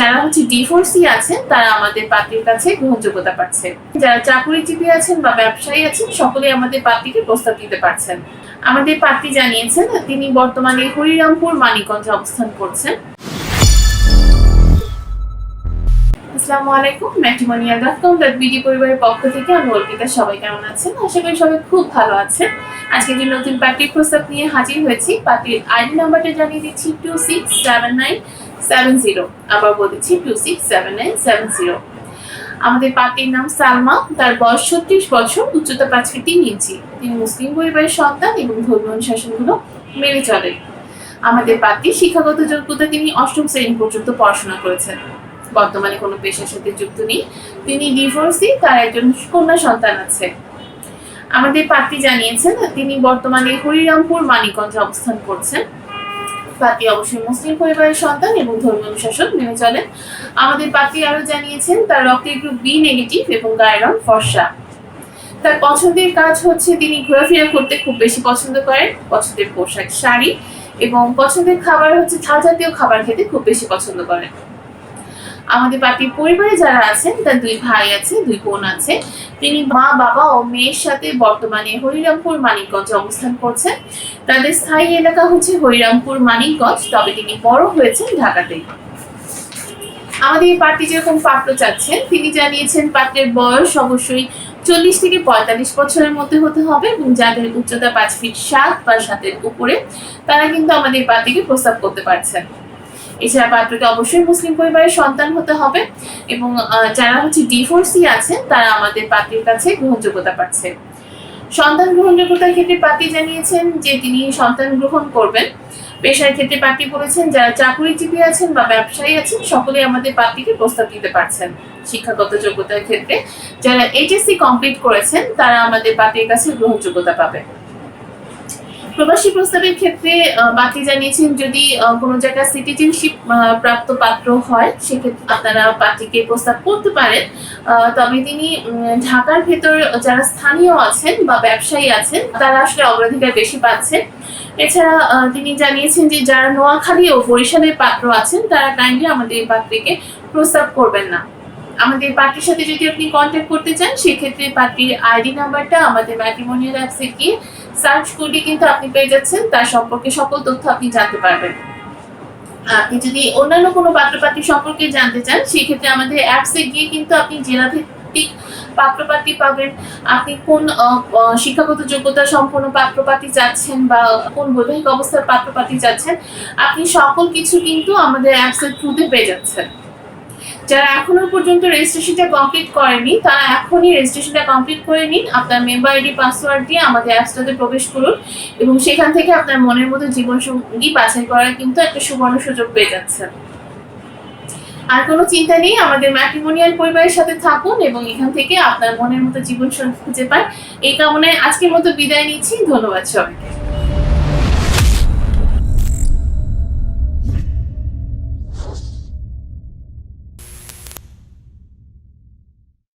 যারা হচ্ছে ডিভোর্সি আছেন, তারা আমাদের পাত্রীর কাছে গ্রহণযোগ্যতা পাচ্ছে। যারা চাকুরিজীবী আছেন বা ব্যবসায়ী আছেন সকলে আমাদের পাত্রীকে প্রস্তাব দিতে পারছেন। আমাদের পাত্রী জানিয়েছেন, তিনি বর্তমানে হরিরামপুর, মানিকগঞ্জে অবস্থান করছেন। আসসালামু আলাইকুম matrimonial dot com dot BD পরিবারের পক্ষ থেকে আমি অর্পিতা। সবাই কেমন আছেন? আশা করি সবাই খুব ভালো আছেন। আজকে যে নতুন পার্টির প্রস্তাব নিয়ে হাজির হয়েছি পার্টির আইডি নাম্বারটা জানিয়ে দিচ্ছি two six seven nine seven zero আবার বলেছি two six seven nine seven zero আমাদের পার্টির নাম সালমা, তার বয়স ছত্রিশ বছর, উচ্চতা পাঁচ ফিট তিন ইঞ্চি। তিনি মুসলিম পরিবারের সন্তান এবং ধর্মীয় অনুশাসনগুলো মেনে চলেন। আমাদের পার্টির শিক্ষাগত যোগ্যতা তিনি অষ্টম শ্রেণি পর্যন্ত পড়াশোনা করেছেন। বর্তমানে কোনো পেশার সাথে যুক্ত নেই। তিনি ডিভোর্সি তার একজন কন্যা সন্তান আছে। আমাদের পাত্রী জানিয়েছেন, তিনি বর্তমানে হরিরামপুর, মানিকগঞ্জে অবস্থান করছেন। পাত্রী অবশ্যই মুসলিম পরিবারের সন্তান এবং ধর্মীয় অনুশাসন মেনে চলেন। আমাদের পাতি আরও জানিয়েছেন, তার রক্তের গ্রুপ বি নেগেটিভ এবং গায়ের রং ফর্সা। তার পছন্দের কাজ হচ্ছে তিনি ঘোরাফেরা করতে খুব বেশি পছন্দ করেন, পছন্দের পোশাক, শাড়ি এবং পছন্দের খাবার হচ্ছে ঝাল জাতীয় খাবার খেতে খুব বেশি পছন্দ করেন। আমাদের পার্টির পরিবারে যারা আছেন, তার দুই ভাই আছে, দুই বোন আছে, তিনি মা, বাবা ও মেয়ের সাথে বর্তমানে হরিরামপুর মানিকগঞ্জে অবস্থান করছেন। তাদের স্থায়ী এলাকা হচ্ছে হরিরামপুর মানিকগঞ্জ, তবে তিনি বড় হয়েছেন ঢাকাতেই আমাদের পার্টি যেরকম পাত্র চাচ্ছেন, তিনি জানিয়েছেন পাত্রের বয়স অবশ্যই চল্লিশ থেকে পঁয়তাল্লিশ বছরের মধ্যে হতে হবে এবং যাদের উচ্চতা পাঁচ ফিট সাত বা সাতের উপরে, তারা কিন্তু আমাদের পার্টিকে প্রস্তাব করতে পারছেন। এছাড়া পাত্রকে অবশ্যই মুসলিম পরিবারের সন্তান হতে হবে এবং যারা হচ্ছে ডিভোর্সি আছেন, তারা আমাদের পাত্রীর কাছে গ্রহণযোগ্যতা পাচ্ছে। সন্তান গ্রহণযোগ্যতার ক্ষেত্রে পাত্রী জানিয়েছেন যে তিনি সন্তান গ্রহণ করবেন। পেশার ক্ষেত্রে পাত্রী বলেছেন, যারা চাকুরিজীবী আছেন বা ব্যবসায়ী আছেন সকলেই আমাদের পাত্রীকে প্রস্তাব দিতে পারছেন। শিক্ষাগত যোগ্যতার ক্ষেত্রে যারা এইচএসসি কমপ্লিট করেছেন, তারা আমাদের পাত্রীর কাছে গ্রহণযোগ্যতা পাবে প্রবাসী প্রস্তাবের ক্ষেত্রে বাতি জানিয়েছেন যদি কোনো জায়গায় সিটিজেনশিপ প্রাপ্ত পাত্র হয়, সেক্ষেত্রে আপনারা পাত্রীকে প্রস্তাব করতে পারেন। তবে তিনি ঢাকার ভেতর যারা স্থানীয় আছেন বা ব্যবসায়ী আছেন, তারা আসলে অগ্রাধিকার বেশি পাচ্ছেন। এছাড়া তিনি জানিয়েছেন যে যারা নোয়াখালী ও বরিশালের পাত্র আছেন, তারা কাইন্ডলি আমাদের এই পাত্রীকে প্রস্তাব করবেন না। আমাদের পার্টির সাথে যদি আপনি কন্ট্যাক্ট করতে চান, সেক্ষেত্রে পার্টির আইডি নাম্বারটা আমাদের ম্যাট্রিমোনিয়াল অ্যাপসে গিয়ে সার্চ করলে কিন্তু আপনি পেয়ে যাচ্ছেন। তার সম্পর্কে সকল তথ্য আপনি জানতে পারবেন। আপনি যদি অন্যান্য কোনো পাত্রপাত্রী সম্পর্কে জানতে চান, সেক্ষেত্রে আমাদের অ্যাপসে গিয়ে কিন্তু আপনি জেলা ভিত্তিক পাত্রপাত্রী পাবেন। আপনি কোন শিক্ষাগত যোগ্যতা সম্পন্ন পাত্রপাত্রী চাচ্ছেন বা কোন বৈবাহিক অবস্থার পাত্রপাত্রী চাচ্ছেন, আপনি সকল কিছু কিন্তু আমাদের অ্যাপসের থ্রুতে পেয়ে যাচ্ছেন। যারা এখনও পর্যন্ত রেজিস্ট্রেশনটা কমপ্লিট করেনি, তারা এখনই রেজিস্ট্রেশনটা কমপ্লিট করে নিন। আপনার মেম্বার আইডি পাসওয়ার্ড দিয়ে আমাদের অ্যাপসটাতে প্রবেশ করুন এবং সেখান থেকে আপনার মনের মতো জীবনসঙ্গী বাছাই করার কিন্তু একটা সুবর্ণ সুযোগ পেয়ে যাচ্ছেন। আর কোনো চিন্তা নেই, আমাদের ম্যাট্রিমোনিয়াল পরিবারের সাথে থাকুন এবং এখান থেকে আপনার মনের মতো জীবনসঙ্গী খুঁজে পান। এই কামনায় আজকের মতো বিদায় নিচ্ছি। ধন্যবাদ সবাইকে।